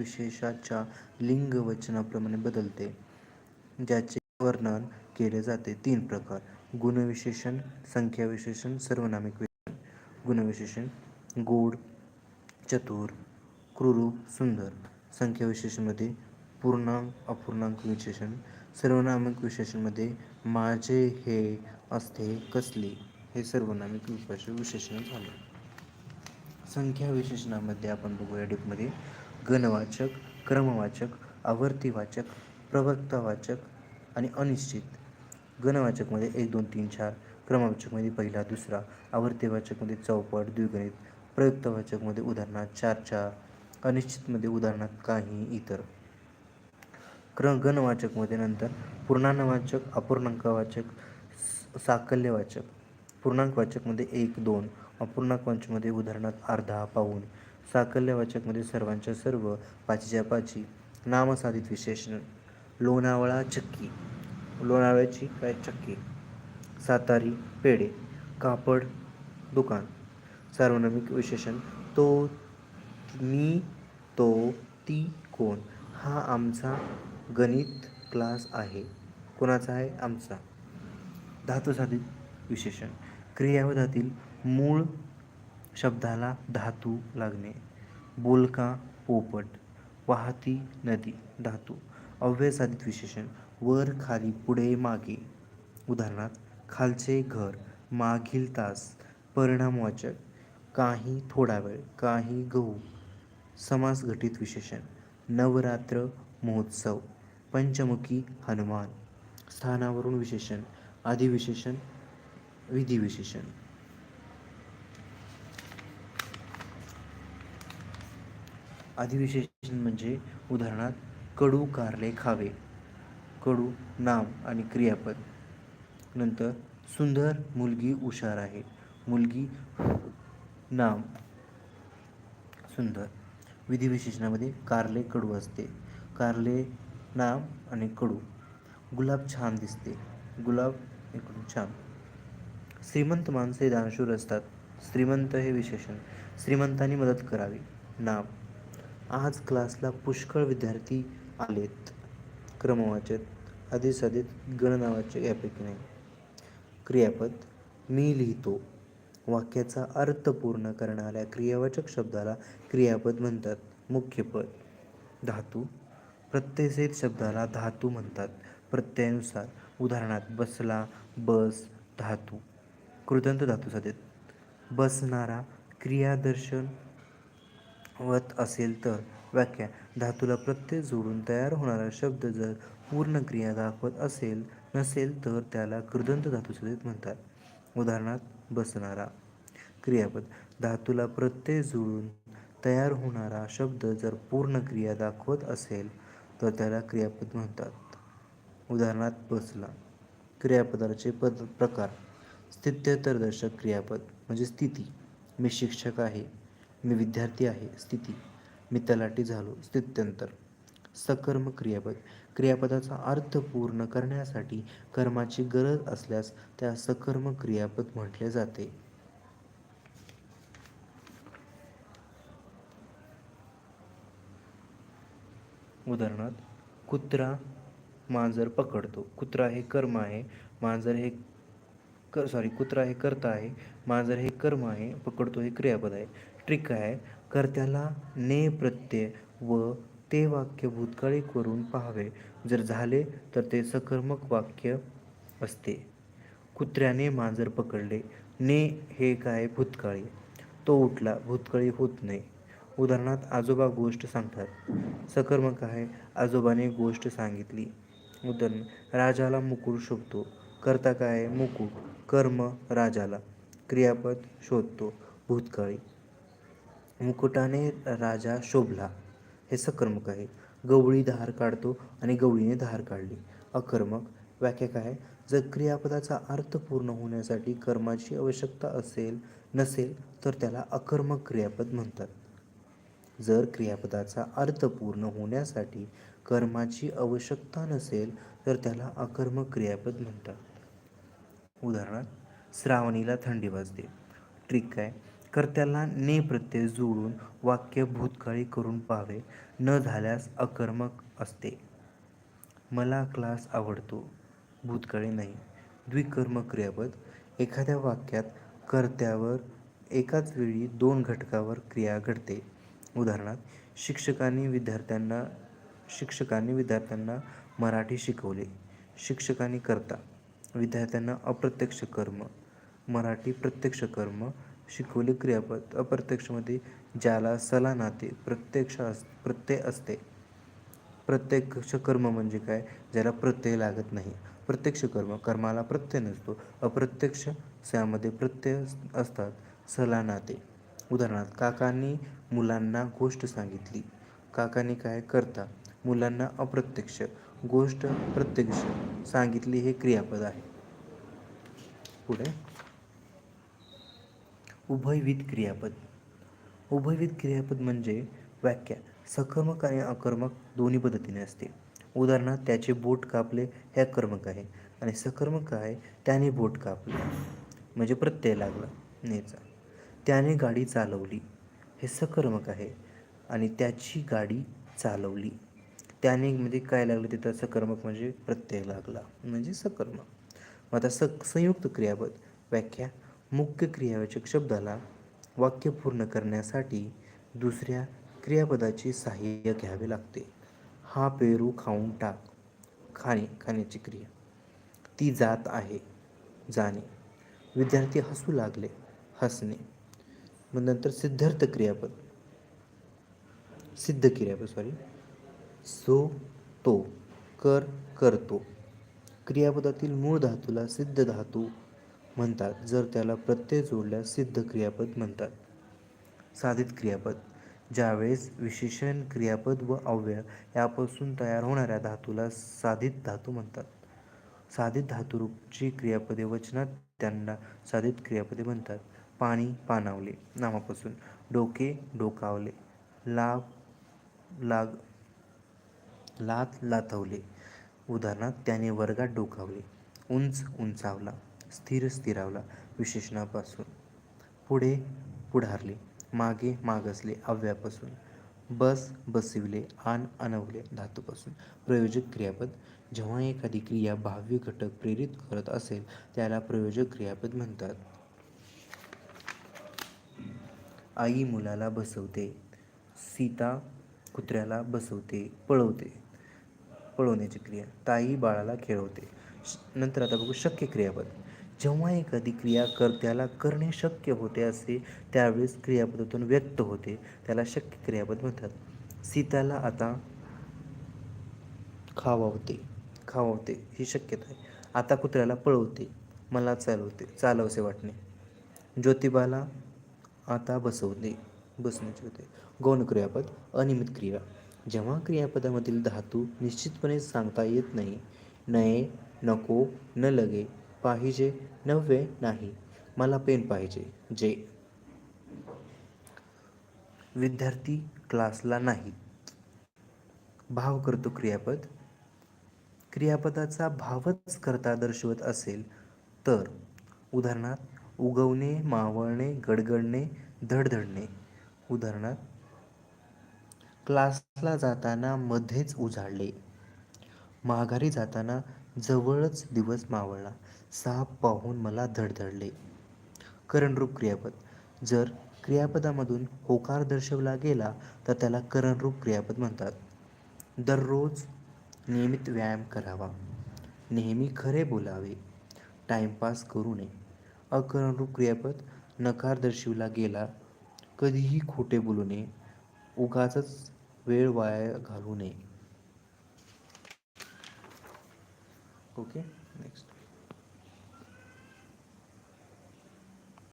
विशेषाच्या लिंग वचनाप्रमाणे बदलते ज्याचे वर्णन केले जाते. तीन प्रकार. गुणविशेषण संख्याविशेषण सर्वनामिक विशेषण. गुणविशेषण गोड चतुर क्रूरूप सुंदर. संख्याविशेषणमध्ये पूर्णांक अपूर्णांक विशेषण. सर्वनामिक विशेषणमध्ये माझे हे असते कसले हे सर्वनामिक विशेष विशेषण झाले. संख्या विशेषणामध्ये आपण बघूया डीपमध्ये गणवाचक क्रमवाचक आवर्तीवाचक प्रवक्तावाचक आणि अनिश्चित. गणवाचकमध्ये एक दोन तीन चार क्रमवाचकमध्ये पहिला दुसरा आवर्तीवाचकमध्ये चौपट द्विगणित प्रयुक्तवाचकमध्ये उदाहरणार्थ चार चार अनिश्चितमध्ये उदाहरणार्थ काही इतर. क्र गणवाचकमध्ये नंतर पूर्णांकवाचक अपूर्णांकवाचक साकल्यवाचक. पूर्णांकवाचकमध्ये एक दोन अपूर्णांकवाचकमध्ये उदाहरणार्थ अर्धा पाऊण साकल्यवाचकमध्ये सर्वांच्या सर्व पाचीच्या पाची नामसाधित विशेषण. लोणावळा चक्की. लोणावळ्याची काय चक्की? सातारी पेढे. कापड दुकान. सार्वनामिक विशेषण. तो मी तो ती कोण? हा आमचा गणित क्लास आहे. कोणाचा आहे? आमचा. धातुसाधित विशेषण. क्रियावधातील मूळ शब्दाला धातू लागणे. बोलका पोपट वाहती नदी धातू. अव्ययसाधित विशेषण. वर खाली पुढे मागे. उदाहरणार्थ खालचे घर मागील तास परिणामवाचक काही थोडा वेळ काही गहू. समास घटित विशेषण. नवरात्र महोत्सव. पंचमुखी हनुमान. स्थानावरून विशेषण. अधिविशेषण विधिविशेषण. अधिविशेषण म्हणजे उदाहरणार्थ कडू कारले खावे. कडू नाम आणि क्रियापद. नंतर सुंदर मुलगी हुशार आहे. मुलगी नाम. सुंदर. विधिविशेषणामध्ये कारले कडू असते. कारले नाम आणि कडू. गुलाब छान दिसते. गुलाब इकडून छान. श्रीमंत माणसे दानशूर असतात. श्रीमंत हे विशेषण. श्रीमंतांनी मदत करावी. नाम. आज क्लासला पुष्कळ विद्यार्थी आलेत. क्रमवाचक अधिसाधित गणनावाचक यापैकी नाही. क्रियापद मी लिहितो. वाक्याचा अर्थ पूर्ण करणाऱ्या क्रियावाचक शब्दाला क्रियापद म्हणतात. मुख्य पद धातू. प्रत्ययसहित शब्दाला धातू म्हणतात. प्रत्ययानुसार उदाहरणार्थ बसला बस धातू. कृदंत धातू साधित. बसणारा क्रियादर्शन वत असेल तर. व्याख्या धातूला प्रत्यय जोडून तयार होणारा शब्द जर पूर्ण क्रिया दाखवत असेल नसेल तर त्याला कृदंत धातू म्हणतात. उदाहरणार्थ बसणारा. क्रियापद धातूला प्रत्यय जोडून तयार होणारा शब्द जर पूर्ण क्रिया दाखवत असेल तर त्याला क्रियापद म्हणतात. उदाहरणार्थ बसला. क्रियापदाचे पद प्रकार. स्थित्यंतरदर्शक क्रियापद म्हणजे स्थिती. मी शिक्षक आहे. मी विद्यार्थी आहे. स्थिती. मी तलाठी झालो. स्थित्यंतर. सकर्म क्रियापद. क्रियापदाचा अर्थ पूर्ण करण्यासाठी कर्माची गरज असल्यास त्या सकर्म क्रियापद म्हटले जाते. उदाहरणार्थ कुत्रा मांजर पकडतो. कुत्रा हे कर्म आहे. मांजर हे कर सॉरी कुत्रा हे करता आहे. मांजर हे कर्म आहे. पकडतो हे क्रियापद आहे. ट्रिक काय आहे कर्त्याला ने प्रत्यय व ते वाक्य भूतकाळी करून पाहावे. जर झाले तर ते सकर्मक वाक्य असते. कुत्र्याने मांजर पकडले. ने हे काय भूतकाळी? तो उठला. भूतकाळी होत नाही. उदाहरणार्थ आजोबा गोष्ट सांगतात. सकर्मक आहे. आजोबाने गोष्ट सांगितली. उदाहरण राजाला मुकुट शोधतो करता काय? मुकुट. कर्म राजाला. क्रियापद शोधतो. भूतकाळी. मुकुटाने राजा शोभला. हे सकर्मक आहे. गवळी धार काढतो आणि गवळीने धार काढली. अकर्मक व्याख्या काय जर क्रियापदाचा अर्थ पूर्ण होण्यासाठी कर्माची आवश्यकता असेल नसेल तर त्याला अकर्मक क्रियापद म्हणतात. जर क्रियापदाचा अर्थ पूर्ण होण्यासाठी कर्माची आवश्यकता नसेल तर त्याला अकर्मक क्रियापद म्हणतात. उदाहरणार्थ श्रावणीला थंडी वाजते. ट्रिक काय? कर्त्याला ने प्रत्यय जोडून वाक्य भूतकाळी करून पाहावे. न झाल्यास अकर्मक असते. मला क्लास आवडतो. भूतकाळी नाही. द्विकर्म क्रियापद एखाद्या वाक्यात कर्त्यावर एकाच वेळी दोन घटकावर क्रिया घडते. उदाहरणार्थ शिक्षकांनी विद्यार्थ्यांना शिक्षकांनी विद्यार्थ्यांना मराठी शिकवले. शिक्षकांनी करता. विद्यार्थ्यांना अप्रत्यक्ष कर्म. मराठी प्रत्यक्ष कर्म शिकवले क्रियापद. अप्रत्यक्षमध्ये ज्याला सला नाते प्रत्यक्ष अस प्रत्यय असते. प्रत्यक्ष कर्म म्हणजे काय? ज्याला प्रत्यय लागत नाही. प्रत्यक्ष कर्म कर्माला प्रत्यय नसतो. अप्रत्यक्ष त्यामध्ये प्रत्यय असतात. सला नाते. उदाहरणार्थ काकांनी मुलांना गोष्ट सांगितली. काकांनी काय करता? मुलांना अप्रत्यक्ष गोष्ट प्रत्यक्ष सांगितली हे क्रियापद आहे. पुढे. उभयविध क्रियापद. उभयविध क्रियापद म्हणजे व्याख्या सकर्मक आणि अकर्मक दोन्ही पद्धतीने असते. उदाहरणार्थ त्याचे बोट कापले हे अकर्मक आहे. आणि सकर्मक आहे त्याने बोट कापले. म्हणजे प्रत्यय लागला नेचा त्याने गाडी चालवली हे सकर्मक आहे. आणि त्याची गाडी चालवली. त्याने म्हणजे काय लागलं तिथं? सकर्मक म्हणजे प्रत्यय लागला. म्हणजे सकर्मक. मग आता स संयुक्त क्रियापद व्याख्या मुख्य क्रियावाचक शब्दाला वाक्य पूर्ण करण्यासाठी दुसऱ्या क्रियापदाचे सहाय्य घ्यावे लागते. हा पेरू खाऊन टाक. खाणे खाण्याची क्रिया. ती जात आहे. जाणे. विद्यार्थी हसू लागले. हसणे. मग नंतर सिद्धार्थ क्रियापद. सिद्ध क्रियापद सॉरी सो तो. कर करतो. क्रियापदातील मूळ धातूला सिद्ध धातू म्हणतात जर त्याला प्रत्यय जोडल्यास सिद्ध क्रियापद म्हणतात. साधित क्रियापद. ज्यावेळेस विशेषण क्रियापद व अव्यय यापासून तयार होणाऱ्या धातूला साधित धातू म्हणतात. साधित धातुरूपची क्रियापदे वचनात त्यांना साधित क्रियापदे म्हणतात. पाणी पानावले नामापासून. डोके डोकावले. लाभ लाग लात लाथवले. उदाहरणार्थ त्याने वर्गात डोकावले. उंच उंचावला. स्थिर स्थिरावला विशेषणापासून. पुढे पुढारले मागे मागसले अव्यापासून. बस बसविले आण आणवले धातूपासून. प्रयोजक क्रियापद जेव्हा एखादी क्रिया भाव्य घटक प्रेरित करत असेल त्याला प्रयोजक क्रियापद म्हणतात. आई मुलाला बसवते सीता कुत्र्याला बसवते पळवते पळवण्याची क्रिया. ताई बाळाला खेळवते. नंतर आता बघू शक्य क्रियापद. जेव्हा एखादी क्रिया कर्त्याला करणे शक्य होते असे त्यावेळेस क्रियापदातून व्यक्त होते. त्याला शक्य क्रियापद म्हणतात. सीताला आता खावावते. खावावते ही शक्यता आहे. आता कुत्र्याला पळवते. मला चालवते चालवसे वाटणे. ज्योतिबाला आता बसवते बसण्याचे होते. गौण क्रियापद अनियमित क्रिया. जेव्हा क्रियापदामधील धातू निश्चितपणे सांगता येत नाही नये नको न लगे पाहिजे नव्हे नाही. मला पेन पाहिजे जे. विद्यार्थी क्लासला नाही. भाव करतो क्रियापद. क्रियापदाचा भावच करता दर्शवत असेल तर. उदाहरणार्थ उगवणे मावळणे गडगडणे धडधडणे. उदाहरणार्थ क्लासला जाताना मध्येच उजाडले माघारी जाताना जवळच दिवस मावळला. साप पाहून मला धडधडले. करणरूप क्रियापद. जर क्रियापदामधून होकार दर्शवला गेला तर त्याला करणरूप क्रियापद म्हणतात. दररोज नियमित व्यायाम करावा. नेहमी खरे बोलावे. टाइमपास करू नये. अकरणरूप क्रियापद. नकार दर्शवला गेला कधीही खोटे बोलू नये. उगाच वेळ वाया घालू नये. Okay next